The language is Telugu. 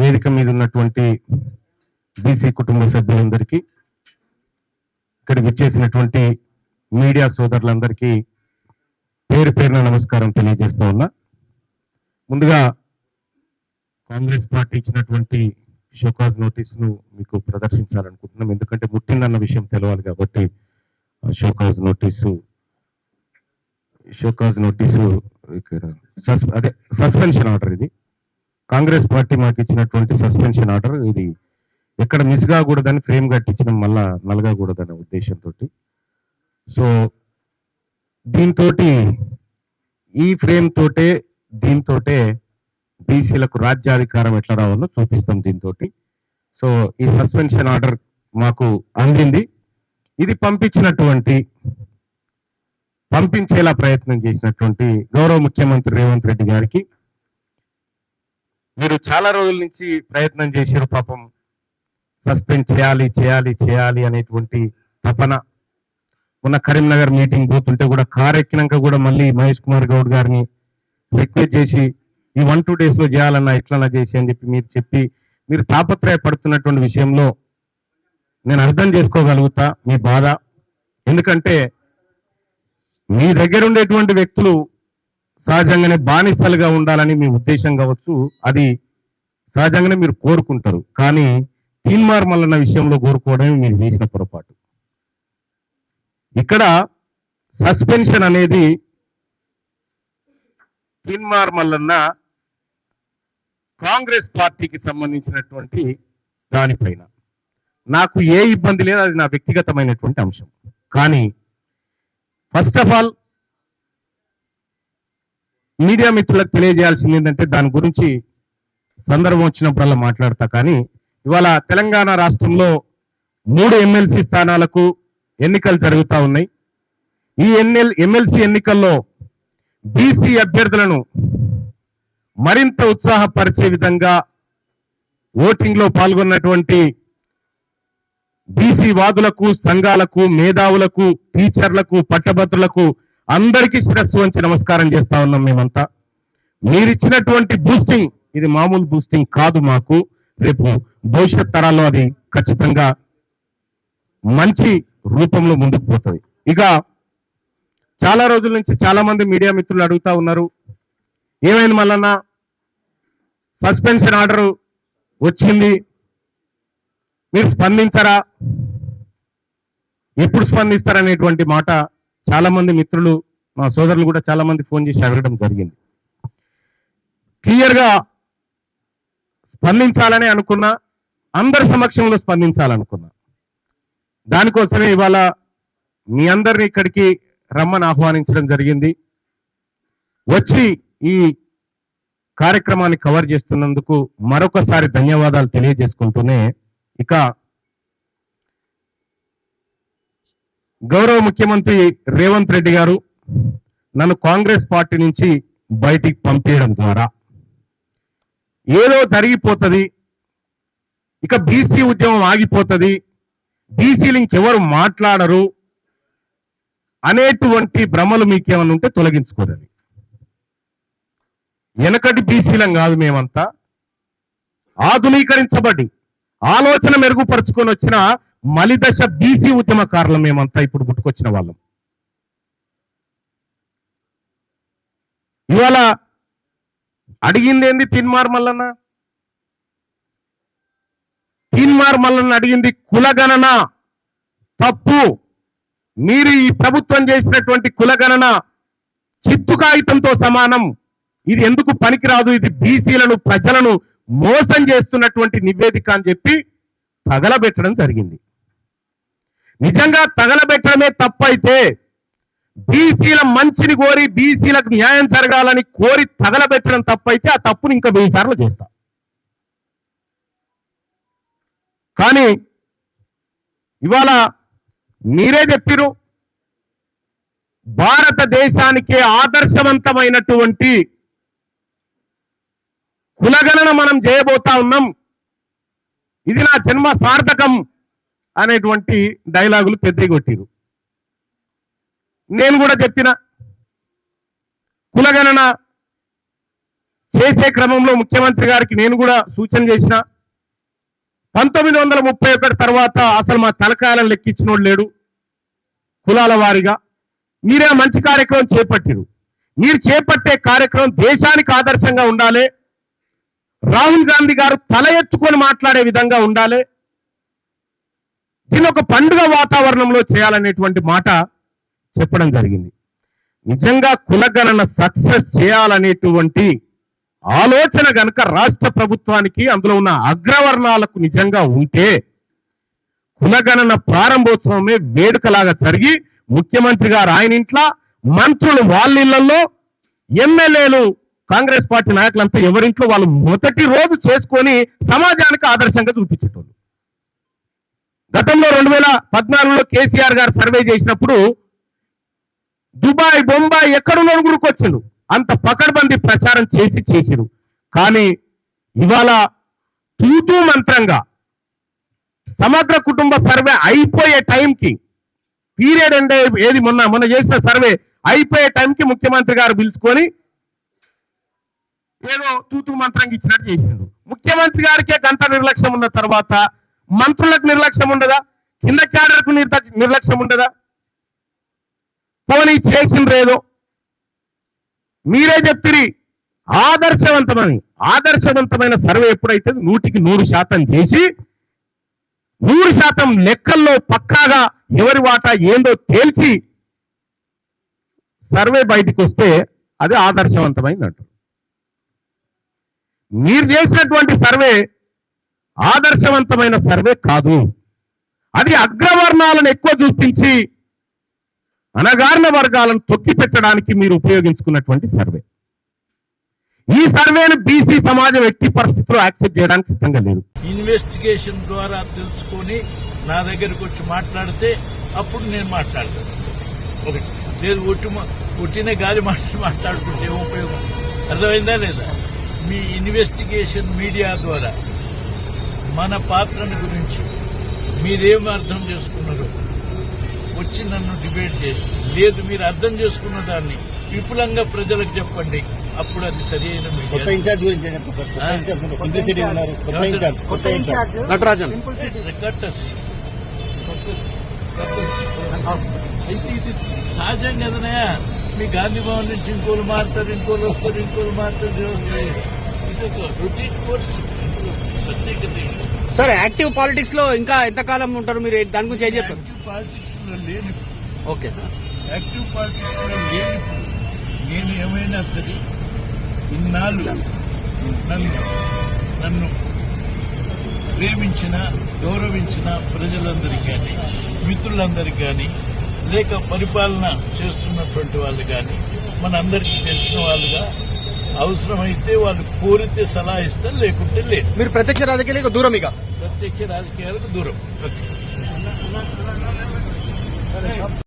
వేదిక మీద ఉన్నటువంటి బీసీ కుటుంబ సభ్యులందరికీ ఇక్కడ విచ్చేసినటువంటి మీడియా సోదరులందరికీ పేరు పేరున నమస్కారం తెలియజేస్తూ ఉన్నా. ముందుగా కాంగ్రెస్ పార్టీ ఇచ్చినటువంటి షోకాజ్ నోటీస్ను మీకు ప్రదర్శించాలనుకుంటున్నాం. ఎందుకంటే ముట్టిందన్న విషయం తెలవాలి కాబట్టి షోకాజ్ నోటీసు షోకాజ్ నోటీసు ఇక్కడ అదే సస్పెన్షన్ ఆర్డర్ ఇది. కాంగ్రెస్ పార్టీ మాకు ఇచ్చినటువంటి సస్పెన్షన్ ఆర్డర్ ఇది ఎక్కడ మిస్ కాకూడదని ఫ్రేమ్ కట్టించడం మళ్ళా నలగకూడదనే ఉద్దేశంతో సో దీంతో ఈ ఫ్రేమ్ తోటే దీంతోటే బీసీలకు రాజ్యాధికారం ఎట్లా రావాలో చూపిస్తాం దీంతో సో ఈ సస్పెన్షన్ ఆర్డర్ మాకు అందింది. ఇది పంపించినటువంటి పంపించేలా ప్రయత్నం చేసినటువంటి గౌరవ ముఖ్యమంత్రి రేవంత్ రెడ్డి గారికి మీరు చాలా రోజుల నుంచి ప్రయత్నం చేశారు పాపం. సస్పెండ్ చేయాలి చేయాలి చేయాలి అనేటువంటి తపన. ఉన్న కరీంనగర్ మీటింగ్ పోతుంటే కూడా కార్ ఎక్కినాక కూడా మళ్ళీ మహేష్ కుమార్ గౌడ్ గారిని రిక్వెస్ట్ చేసి ఈ వన్ టూ డేస్లో చేయాలన్నా ఎట్లన్నా చేసి అని చెప్పి మీరు చెప్పి మీరు తాపత్రయ పడుతున్నటువంటి విషయంలో నేను అర్థం చేసుకోగలుగుతా మీ బాధ. ఎందుకంటే మీ దగ్గర ఉండేటువంటి వ్యక్తులు సహజంగానే బానిసలుగా ఉండాలని మీ ఉద్దేశం కావచ్చు. అది సహజంగానే మీరు కోరుకుంటారు. కానీ తీన్మార్ మల్లన్న విషయంలో కోరుకోవడమే మీరు చేసిన పొరపాటు. ఇక్కడ సస్పెన్షన్ అనేది తీన్మార్ మల్లన్న కాంగ్రెస్ పార్టీకి సంబంధించినటువంటి దానిపైన. నాకు ఏ ఇబ్బంది లేదు అది నా వ్యక్తిగతమైనటువంటి అంశం. కానీ ఫస్ట్ ఆఫ్ ఆల్ మీడియా మిత్రులకు తెలియజేయాల్సింది ఏంటంటే దాని గురించి సందర్భం వచ్చినప్పుడల్లా మాట్లాడతా. కానీ ఇవాళ తెలంగాణ రాష్ట్రంలో మూడు ఎమ్మెల్సీ స్థానాలకు ఎన్నికలు జరుగుతూ ఉన్నాయి. ఈ ఎన్ఎల్ ఎమ్మెల్సీ ఎన్నికల్లో బీసీ అభ్యర్థులను మరింత ఉత్సాహపరిచే విధంగా ఓటింగ్లో పాల్గొన్నటువంటి బీసీ వాదులకు సంఘాలకు మేధావులకు టీచర్లకు పట్టభద్రులకు అందరికీ శిరస్సు వంచి నమస్కారం చేస్తా ఉన్నాం మేమంతా. మీరిచ్చినటువంటి బూస్టింగ్ ఇది మామూలు బూస్టింగ్ కాదు మాకు. రేపు భవిష్యత్ తరాల్లో అది ఖచ్చితంగా మంచి రూపంలో ముందుకు పోతుంది. ఇక చాలా రోజుల నుంచి చాలా మంది మీడియా మిత్రులు అడుగుతా ఉన్నారు. ఏమైంది మళ్ళన్న సస్పెన్షన్ ఆర్డర్ వచ్చింది. మీరు స్పందించరా? ఎప్పుడు స్పందిస్తారనేటువంటి మాట చాలా మంది మిత్రులు మా సోదరులు కూడా చాలా మంది ఫోన్ చేసి అడగడం జరిగింది. క్లియర్గా స్పందించాలని అనుకున్నా అందరి సమక్షంలో స్పందించాలనుకున్నా. దానికోసమే ఇవాళ మీ అందరిని ఇక్కడికి రమ్మని ఆహ్వానించడం జరిగింది. వచ్చి ఈ కార్యక్రమాన్ని కవర్ చేస్తున్నందుకు మరొకసారి ధన్యవాదాలు తెలియజేసుకుంటూనే ఇక గౌరవ ముఖ్యమంత్రి రేవంత్ రెడ్డి గారు నన్ను కాంగ్రెస్ పార్టీ నుంచి బయటికి పంపించడం ద్వారా. ఏదో జరిగిపోతుంది ఇక బీసీ ఉద్యమం ఆగిపోతుంది బీసీలు ఇంకెవరు మాట్లాడరు అనేటువంటి భ్రమలు మీకేమైనా ఉంటే తొలగించుకోరని వెనకటి బీసీలం కాదు మేమంతా. ఆధునీకరించబడి ఆలోచన మెరుగుపరుచుకొని వచ్చిన మలిదశ బీసీ ఉద్యమకారులు మేమంతా ఇప్పుడు పుట్టుకొచ్చిన వాళ్ళం. ఇవాళ అడిగింది ఏంది తిన్మార్ మల్లన్న? తిన్మార్ మల్లన్న అడిగింది కులగణన. తప్పు. మీరు ఈ ప్రభుత్వం చేసినటువంటి కులగణన చిత్తు కాగితంతో సమానం. ఇది ఎందుకు పనికిరాదు? ఇది బీసీలను ప్రజలను మోసం చేస్తున్నటువంటి నివేదిక అని చెప్పి తగలబెట్టడం జరిగింది. నిజంగా తగలబెట్టడమే తప్పైతే బీసీల మంచిని కోరి బీసీలకు న్యాయం జరగాలని కోరి తగలబెట్టడం తప్పైతే ఆ తప్పుని ఇంకా వెయ్యి సార్లు చేస్తా. కానీ ఇవాళ మీరే చెప్పిరు భారతదేశానికే ఆదర్శవంతమైనటువంటి కులగణన మనం చేయబోతా ఉన్నాం. ఇది నా జన్మ సార్థకం. అనేటువంటి డైలాగులు పెద్ద కొట్టిరు నేను కూడా చెప్పిన కులగణన చేసే క్రమంలో ముఖ్యమంత్రి గారికి నేను కూడా సూచన చేసిన పంతొమ్మిది వందల ముప్పై ఒకటి తర్వాత అసలు మా తలకాయలను లెక్కించినోడు లేడు కులాల వారిగా. మీరే మంచి కార్యక్రమం చేపట్టిరు. మీరు చేపట్టే కార్యక్రమం దేశానికి ఆదర్శంగా ఉండాలి. రాహుల్ గాంధీ గారు తల ఎత్తుకొని మాట్లాడే విధంగా ఉండాలి. దీన్ని ఒక పండుగ వాతావరణంలో చేయాలనేటువంటి మాట చెప్పడం జరిగింది. నిజంగా కులగణన సక్సెస్ చేయాలనేటువంటి ఆలోచన గనక రాష్ట్ర ప్రభుత్వానికి అందులో ఉన్న అగ్రవర్ణాలకు నిజంగా ఉంటే కులగణన ప్రారంభోత్సవమే వేడుకలాగా జరిగి ముఖ్యమంత్రి గారు ఆయన ఇంట్లో మంత్రులు వాళ్ళ ఇళ్ళలో ఎమ్మెల్యేలు కాంగ్రెస్ పార్టీ నాయకులంతా ఎవరింట్లో వాళ్ళు మొదటి రోజు చేసుకొని సమాజానికి ఆదర్శంగా చూపించేటోళ్ళు. గతంలో రెండు వేల పద్నాలుగులో కేసీఆర్ గారు సర్వే చేసినప్పుడు దుబాయ్ బొంబాయి ఎక్కడున్న గుడికి వచ్చిండు అంత పకడ్బందీ ప్రచారం చేసి చేసిరు కానీ ఇవాళ తూతూ మంత్రంగా సమగ్ర కుటుంబ సర్వే అయిపోయే టైంకి పీరియడ్ అంటే ఏది మొన్న మొన్న చేసిన సర్వే అయిపోయే టైంకి ముఖ్యమంత్రి గారు పిలుచుకొని ఏదో తూతూ మంత్రంగా ఇచ్చినట్టు చేసిండు. ముఖ్యమంత్రి గారికే గంట నిర్లక్ష్యం ఉన్న తర్వాత మంత్రులకు నిర్లక్ష్యం ఉండదా? కింద క్యాడర్కు నిర్లక్ష్యం ఉండదా? పోనీ చేసిండ్రేదో మీరే చెప్తిరి ఆదర్శవంతమని. ఆదర్శవంతమైన సర్వే ఎప్పుడైతే నూటికి నూరు శాతం చేసి నూరు శాతం లెక్కల్లో పక్కాగా ఎవరి వాటా ఏందో తేల్చి సర్వే బయటికి వస్తే అది ఆదర్శవంతమైంది అంటారు మీరు చేసినటువంటి సర్వే ఆదర్శవంతమైన సర్వే కాదు. అది అగ్రవర్ణాలను ఎక్కువ చూపించి అనగారిన వర్గాలను తొక్కి పెట్టడానికి మీరు ఉపయోగించుకున్నటువంటి సర్వే. ఈ సర్వేను బీసీ సమాజం ఎట్టి పరిస్థితుల్లో యాక్సెప్ట్ చేయడానికి సిద్ధంగా లేదు. ఇన్వెస్టిగేషన్ ద్వారా తెలుసుకొని నా దగ్గరకు వచ్చి మాట్లాడితే అప్పుడు నేను మాట్లాడతాను. ఒకటి లేదు ఒట్టి ఒట్టిన గాలి మాట మాట్లాడుకుంటే ఉపయోగం? అర్థమైందా లేదా? మీ ఇన్వెస్టిగేషన్ మీడియా ద్వారా మన పాత్రను గురించి మీరేం అర్థం చేసుకున్నారు వచ్చి నన్ను డిబేట్ చేసి లేదు మీరు అర్థం చేసుకున్న దాన్ని విపులంగా ప్రజలకు చెప్పండి. అప్పుడు అది సరి అయిన అయితే ఇది సహజం కదనయా మీ గాంధీ భవన్ నుంచి ఇంకోలు మారుతారు ఇంకోలు వస్తారు ఇంకోలు మారుతారు ఇది వస్తాయి ఇది ఒక రొటీన్ కోర్స్. సార్ యాక్టివ్ పాలిటిక్స్లో ఇంకా ఎంతకాలం ఉంటారు మీరు? దాని గురించి ఏం చెప్తారు యాక్టివ్ పాలిటిక్స్లో లేని ఓకే. యాక్టివ్ పాలిటిక్స్లో లేని నేను ఏమైనా సరే ఇన్నాళ్ళు నన్ను నన్ను ప్రేమించిన గౌరవించిన ప్రజలందరికీ కానీ మిత్రులందరికీ కానీ లేక పరిపాలన చేస్తున్నటువంటి వాళ్ళు కానీ మనందరికీ తెలిసిన వాళ్ళుగా అవసరమైతే వాళ్ళు కోరితే సలహా ఇస్తారు లేకుంటే లేదు. మీరు ప్రత్యక్ష రాజకీయాలకు దూరం ఇక ప్రత్యక్ష రాజకీయాలకు దూరం.